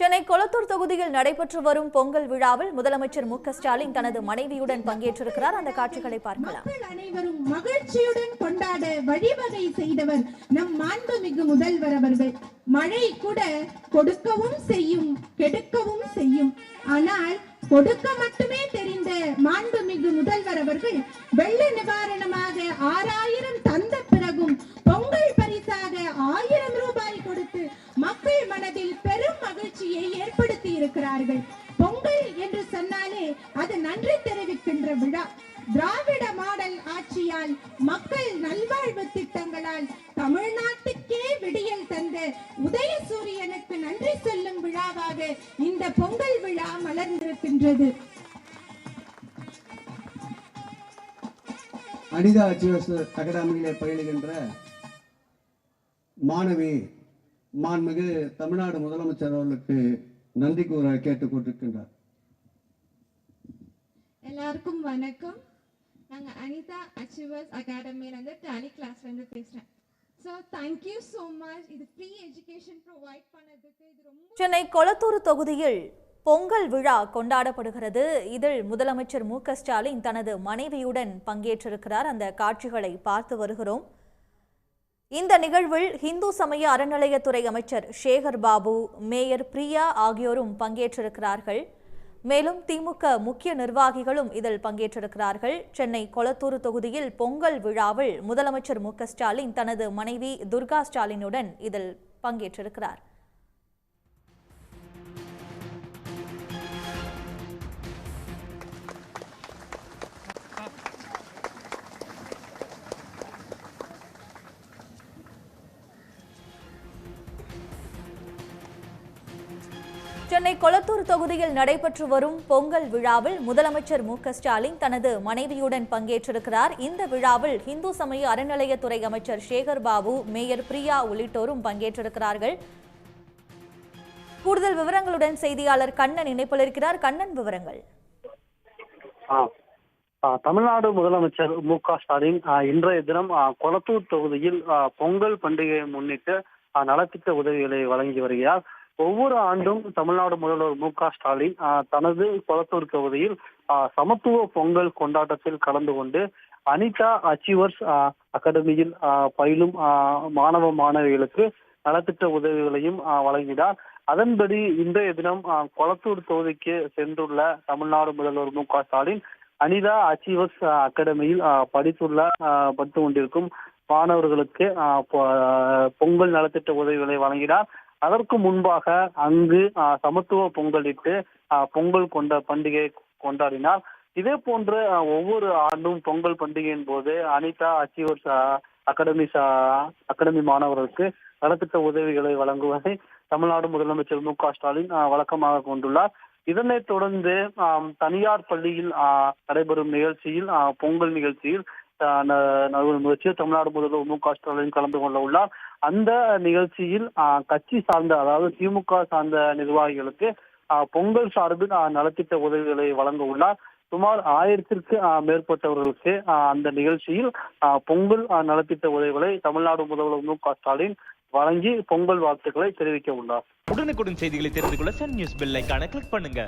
சென்னை கொளத்தூர் தொகுதியில் நடைபெற்று வரும் பொங்கல் விழாவில் முதலமைச்சர் மு க ஸ்டாலின் தனது மனைவியுடன் பங்கேற்றிருக்கிறார். அந்த காட்சிகளை பார்க்கலாம். அனைவரும் மகிழ்ச்சியுடன் கொண்டாட வழிவகை செய்தவர் நம் மாண்புமிகு முதல்வர் அவர்கள். மழை கூட கொடுக்கவும் செய்யும் கெடுக்கவும் செய்யும். ஆனால் கொடுக்க மட்டுமே தெரிந்த மாண்புமிகு முதல்வர் அவர்கள் வெள்ள நிவாரணமாக ஆறாயிரம் தந்த பிறகும் பொங்கல் பரிசாக ஆயிரம் ரூபாய் கொடுத்து மக்கள் மனதில் பெரும் மகிழ்ச்சியை ஏற்படுத்தி இருக்கிறார்கள். பொங்கல் என்று சொன்னாலே அது நன்றி தெரிவிக்கின்ற விழா. திராவிட மாடல் ஆட்சியால் மக்கள் நல்வாழ்வு திட்டங்களால் தமிழ்நாட்டுக்கே விடியல் தந்த உதயசூரியனுக்கு நன்றி சொல்லும் விழாவாக இந்த பொங்கல் விழா மலர்ந்திருக்கின்றது. அனிதா அச்சிவஸ் அகாடமியிலே பயிலுகின்ற மாணவி மாண்புமிகு தமிழ்நாடு முதலமைச்சர் அவர்களுக்கு நன்றி கூற கேட்டுக் கொண்டிருக்கின்றார். எல்லாருக்கும் வணக்கம். நாங்க அனிதா அச்சீவர்ஸ் அகாடமிலேருந்து டேலி கிளாஸ்லேருந்து பேசுகிறேன் சென்னை கொளத்தூர் தொகுதியில் பொங்கல் விழா கொண்டாடப்படுகிறது. இதில் முதலமைச்சர் மு க ஸ்டாலின் தனது மனைவியுடன் பங்கேற்றிருக்கிறார். அந்த காட்சிகளை பார்த்து வருகிறோம். இந்த நிகழ்வில் இந்து சமய அறநிலையத்துறை அமைச்சர் சேகர் பாபு மேயர் பிரியா ஆகியோரும் பங்கேற்றிருக்கிறார்கள். மேலும் திமுக முக்கிய நிர்வாகிகளும் இதில் பங்கேற்றிருக்கிறார்கள். சென்னை கொளத்தூர் தொகுதியில் பொங்கல் விழாவில் முதலமைச்சர் மு ஸ்டாலின் தனது மனைவி துர்கா ஸ்டாலினுடன் இதில் பங்கேற்றிருக்கிறார். சென்னை கொளத்தூர் தொகுதியில் நடைபெற்று வரும் பொங்கல் விழாவில் முதலமைச்சர் மு க ஸ்டாலின் தனது மனைவியுடன் பங்கேற்றிருக்கிறார். இந்த விழாவில் இந்து சமய அறநிலையத்துறை அமைச்சர் சேகர் பாபு மேயர் பிரியா உள்ளிட்டோரும் பங்கேற்றிருக்கிறார்கள். கூடுதல் விவரங்களுடன் செய்தியாளர் கண்ணன் இணைப்பில் இருக்கிறார் கண்ணன் விவரங்கள். தமிழ்நாடு முதலமைச்சர் மு க ஸ்டாலின் இன்றைய தினம் கொளத்தூர் தொகுதியில் பொங்கல் பண்டிகையை முன்னிட்டு நலத்திட்ட உதவிகளை வழங்கி வருகிறார். ஒவ்வொரு ஆண்டும் தமிழ்நாடு முதல்வர் மு க ஸ்டாலின் தனது கொளத்தூர் தொகுதியில் சமத்துவ பொங்கல் கொண்டாட்டத்தில் கலந்து கொண்டு அனிதா அச்சீவர்ஸ் அகாடமியில் பயிலும் மாணவ மாணவிகளுக்கு நலத்திட்ட உதவிகளையும் வழங்கினார். அதன்படி இன்றைய தினம் ஆ, கொளத்தூர் தொகுதிக்கு சென்றுள்ள தமிழ்நாடு முதல்வர் மு க ஸ்டாலின் அனிதா அச்சீவர்ஸ் அகாடமியில் படித்துள்ள படித்து கொண்டிருக்கும் மாணவர்களுக்கு பொங்கல் நலத்திட்ட உதவிகளை வழங்கினார். அதற்கு முன்பாக அங்கு சமத்துவ பொங்கலிட்டு பொங்கல் கொண்ட பண்டிகை கொண்டாடினார். இதே போன்று ஒவ்வொரு ஆண்டும் பொங்கல் பண்டிகையின் போது அனிதா அச்சீவர் அகாடமி அகாடமி மாணவர்களுக்கு நலத்திட்ட உதவிகளை வழங்குவதை தமிழ்நாடு முதலமைச்சர் மு க ஸ்டாலின் வழக்கமாக கொண்டுள்ளார். இதனைத் தொடர்ந்து தனியார் பள்ளியில் நடைபெறும் நிகழ்ச்சியில் பொங்கல் நிகழ்ச்சியில் முயற்சியில் தமிழ்நாடு முதல்வர் மு க ஸ்டாலின் கலந்து கொள்ள உள்ளார். அந்த நிகழ்ச்சியில் கட்சி சார்ந்த அதாவது திமுக சார்ந்த நிர்வாகிகளுக்கு பொங்கல் சார்பில் நலத்திட்ட உதவிகளை வழங்க உள்ளார். சுமார் ஆயிரத்திற்கு மேற்பட்டவர்களுக்கு அந்த நிகழ்ச்சியில் பொங்கல் நலத்திட்ட உதவிகளை தமிழ்நாடு முதல்வர் மு க ஸ்டாலின் வழங்கி பொங்கல் வாழ்த்துக்களை தெரிவிக்க உள்ளார். உடனுக்குடன் செய்திகளை தெரிந்து கொள்ள சன் நியூஸ் பெல் கிளிக் பண்ணுங்க.